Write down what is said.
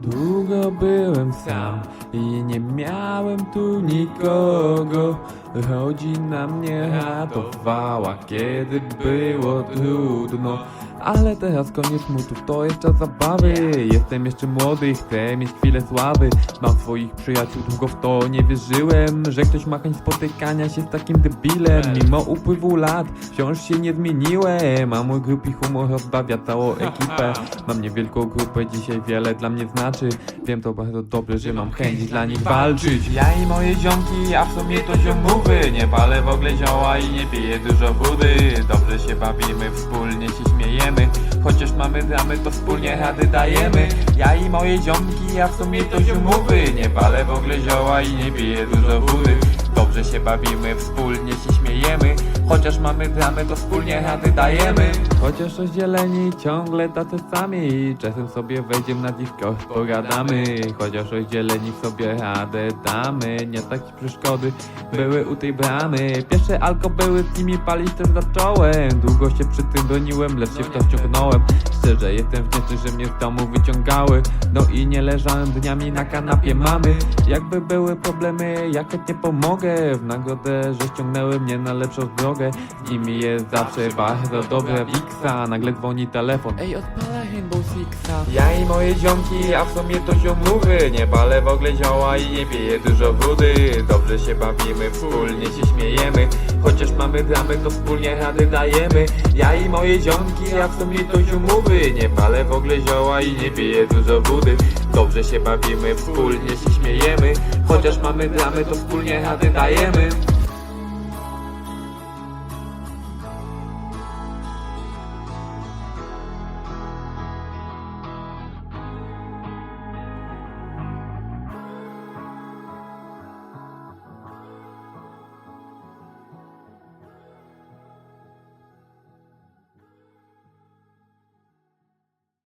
Długo byłem sam i nie miałem tu nikogo. Rodzina mnie ratowała, kiedy było trudno. Ale teraz koniec smutów, to jeszcze zabawy. Jestem jeszcze młody, chcę mieć chwilę sławy. Mam swoich przyjaciół, długo w to nie wierzyłem Że ktoś ma chęć spotykania się z takim debilem. Mimo upływu lat, wciąż się nie zmieniłem A mój grupi humor rozbawia całą ekipę. Mam niewielką grupę, dzisiaj wiele dla mnie znaczy. Wiem to bardzo dobrze, że mam chęć dla nich walczyć. Ja i moje ziomki, a w sumie to ziomówy. Nie palę w ogóle zioła i nie piję dużo wody. Dobrze się bawimy, wspólnie się śmiejemy Chociaż mamy dramy, to wspólnie rady dajemy. Ja i moje ziomki, a w sumie to ziomówy Nie palę w ogóle zioła i nie piję dużo wody Dobrze się bawimy, wspólnie się śmiejemy. Chociaż mamy dramy, to wspólnie rady dajemy. Chociaż rozdzieleni ciągle tacy sami Czasem sobie wejdziemy na Discord, pogadamy. Chociaż rozdzieleni sobie radę damy Nie takie przeszkody były u tej bramy. Pierwsze alko były z nimi palić też zacząłem. Długo się przy tym broniłem, lecz się w to wciągnąłem. Szczerze jestem wdzięczny, że mnie z domu wyciągały. No i nie leżałem dniami na kanapie mamy. Jakby były problemy, jak nie pomogę W nagrodę, że ściągnęły mnie na lepszą drogę. Z nimi jest zawsze bardzo dobre Wixa Nagle dzwoni telefon. Ej, odpalaj Rainbow Sixa. Ja i moje ziomki, a w sumie to ziomówy Nie palę w ogóle zioła i nie piję dużo wody. Dobrze się bawimy, wspólnie się śmiejemy. Chociaż mamy dramy, to wspólnie rady dajemy. Ja i moje ziomki, a w sumie to ziomówy Nie palę w ogóle zioła i nie piję dużo wody Dobrze się bawimy, wspólnie się śmiejemy. Chociaż mamy dramy, to wspólnie rady dajemy